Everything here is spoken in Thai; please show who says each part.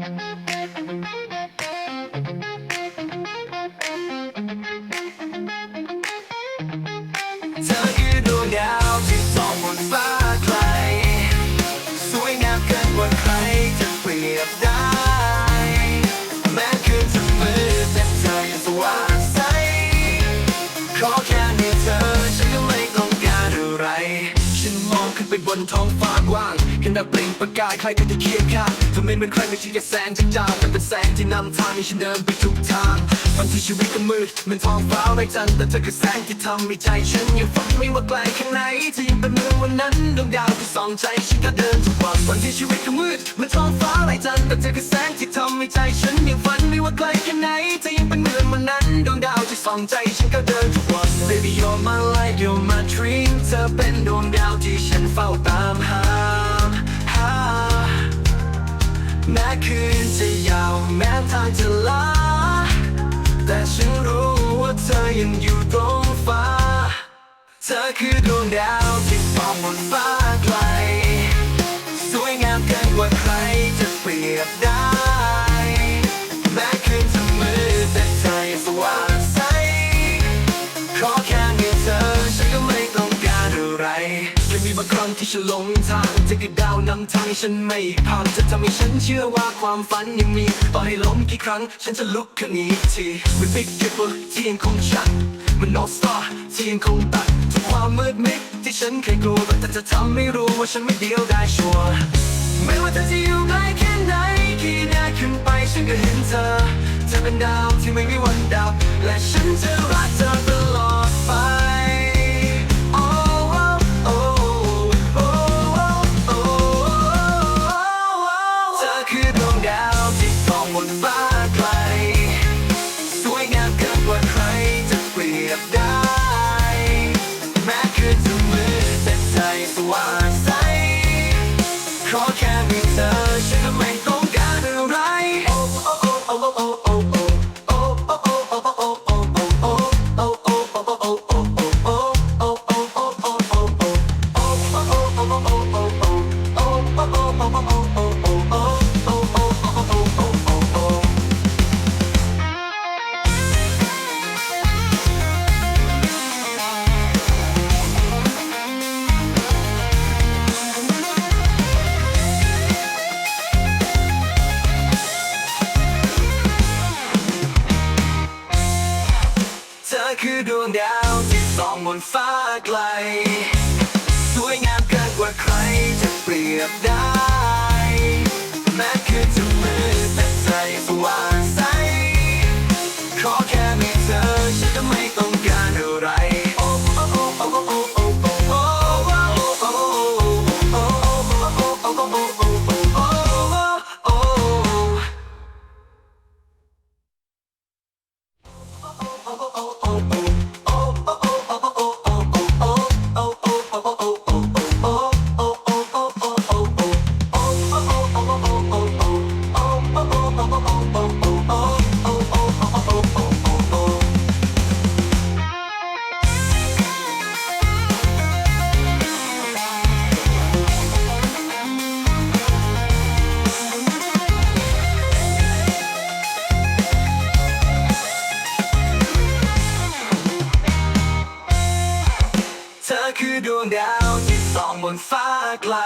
Speaker 1: เธอคือดวงดาวที่สองบนฟ้าไกล สวยงามเกินกว่าใครจะเปรียบได้ แม้คืนจะมืดแต่เธสว่างใส ขอแค่มีเธอฉันไม่ต้องการอะไร ฉันมองขึ้นไปบนท้องฟ้า กันแบบเปล่งประกายใครก็จะเคียงข้างทำไม่เหมือนใครไม่ใช่แค่แสงจางแต่เป็นแสงที่นำทางให้ฉันเดินไปทุกทางบางทีชีวิตก็มืดเหมือนท้องฟ้าไร้จันแต่เธอคือแสงที่ทำให้ใจฉันยังฝันไม่ว่าไกลแค่ไหนเธอยังเป็นเมืองวันนั้นดวงดาวที่ส่องใจฉันก็เดินทุกวันบางทีชีวิตก็มืดเหมือนท้องฟ้าไร้จันแต่เธอคือแสงที่ทำให้ใจฉันยังฝันไม่ว่าไกลแค่ไหนเธอยังเป็นเมืองวันนั้นดวงดาวที่ส่องใจฉันก็เดินทุกวัน Baby you're my light you're my dream เธอเป็นดวงดาวที่ฉันเฝ้าตามหา แม้คืนจะยาวแม้ทางจะลาแต่ฉันรู้ว่าเธอยังอยู่ตรงฟ้า เธอคือดวงดาวที่ส่องบนฟ้าไกล สวยงามเกินกว่าใครจะเปรียบได้ ว่าครั้งที่ฉันหลงทางจะกระดาวนำทางให้ฉันไม่พังจะทำให้ฉันเชื่อว่าความฝันยังมีต่อให้ล้มกี่ครั้ง ฉันจะลุกขึ้นอีกทีวิบิกเก็บที่ยังคงชันมันนอสตาร์ที่ยังคงตัดทุกความมืดมิดที่ฉันเคยกลัวแต่จะทำไม่รู้ว่าฉันไม่เดียวได้ชัวร์ไม่ว่าเธอจะอยู่ไกลแค่ไหนกี่หนาขึ้นไปฉันก็เห็นเธอเธอเป็นดาวที่ไม่มีวันดับ และฉันจะรักเธอตลอด สวยงามเกินกว่าใครจะเปรียบได้ แม้คืนจะมืดแต่ใจสว่างใสขอแค่มีเธอฉันก็ไม่ต้องกาอะไร oh oh oh ดวงดาวที่ส่องบนฟ้าไกล สวยงามเกินกว่าใครจะเปรียบได้ แม้คือจะมืดแต่ใจสว่าง ดวงดาวที่ส่องบนฟ้าไกล